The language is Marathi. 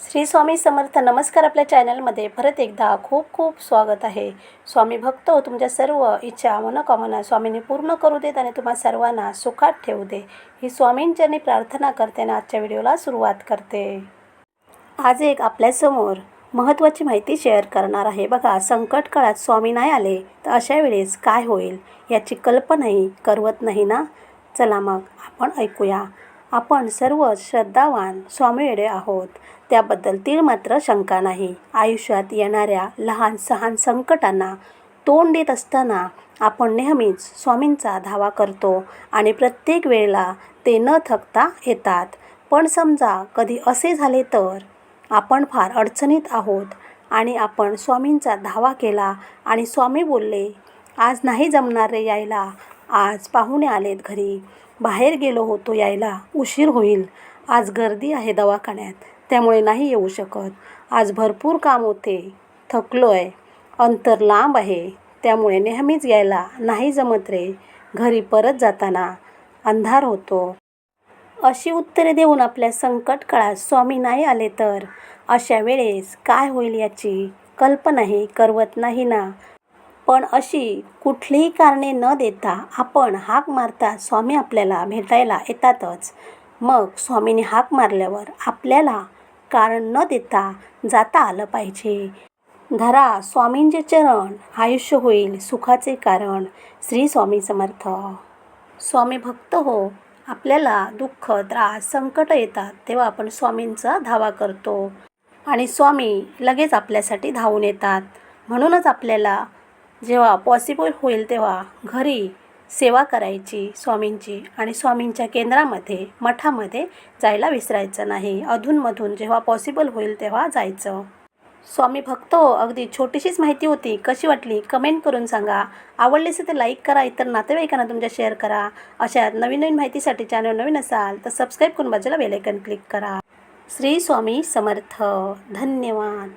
श्री स्वामी समर्थ नमस्कार आपल्या चॅनलमध्ये परत एकदा खूप खूप स्वागत आहे. स्वामी भक्त हो, तुमच्या सर्व इच्छा मनोकामना स्वामींनी पूर्ण करू देत आणि तुम्हा सर्वांना सुखात ठेवू दे. ही स्वामींचरणी प्रार्थना करते आणि आजच्या व्हिडिओला सुरुवात करते. आज एक आपल्यासमोर महत्त्वाची माहिती शेअर करणार आहे. बघा संकट काळात स्वामी नाही आले तर अशा वेळेस काय होईल याची कल्पनाही करवत नाही ना? चला मग आपण ऐकूया. आपण सर्व श्रद्धावान स्वामीवेडे आहोत. त्याबद्दल तीळ मात्र शंका नाही. आयुष्यात येणाऱ्या लहान सहान संकटांना तोंड देत असताना आपण नेहमीच स्वामींचा धावा करतो आणि प्रत्येक वेळेला ते न थकता येतात. पण समजा कधी असे झाले तर आपण फार अडचणीत आहोत आणि आपण स्वामींचा धावा केला आणि स्वामी बोलले आज नाही जमणार रे यायला. आज पाहुणे आलेत घरी. बाहेर गेलो होतो यायला उशीर होईल. आज गर्दी आहे दवाखान्यात त्यामुळे नाही येऊ शकत. आज भरपूर काम होते. थकलो आहे अंतर लांब आहे. त्यामुळे नेहमीच यायला नाही जमत रे. घरी परत जाताना अंधार होतो. अशी उत्तरे देऊन आपल्या संकट काळात स्वामी नाही आले तर? अशा वेळेस काय होईल याची कल्पनाही करवत नाही ना. पण अशी कुठलीही कारणे न देता आपण हाक मारता स्वामी आपल्याला भेटायला येतातच. मग स्वामीने हाक मारल्यावर आपल्याला कारण न देता जाता आलं पाहिजे. धरा स्वामींचे चरण आयुष्य होईल सुखाचे कारण श्री स्वामी समर्थ. स्वामी भक्त हो आपल्याला दुःख त्रास संकट येतात तेव्हा आपण स्वामींचा धावा करतो. आणि स्वामी लगेच आपल्यासाठी धावून येतात. म्हणूनच आपल्याला जेव्हा पॉसिबल होईल तेव्हा घरी सेवा करायची स्वामींची आणि स्वामींच्या केंद्रामध्ये मठामध्ये जायला विसरायचं नाही. अधूनमधून जेव्हा पॉसिबल होईल तेव्हा जायचं. स्वामी भक्त अगदी छोटीशीच माहिती होती. कशी वाटली? कमेंट करून सांगा. आवडली असेल तर लाईक करा इतर नातेवाईकांना तुमच्या शेअर करा. अशा नवीन नवीन माहितीसाठी चॅनल नवीन असाल तर सबस्क्राईब करून बाजूला बेलायकन क्लिक करा. श्री स्वामी समर्थ. धन्यवाद.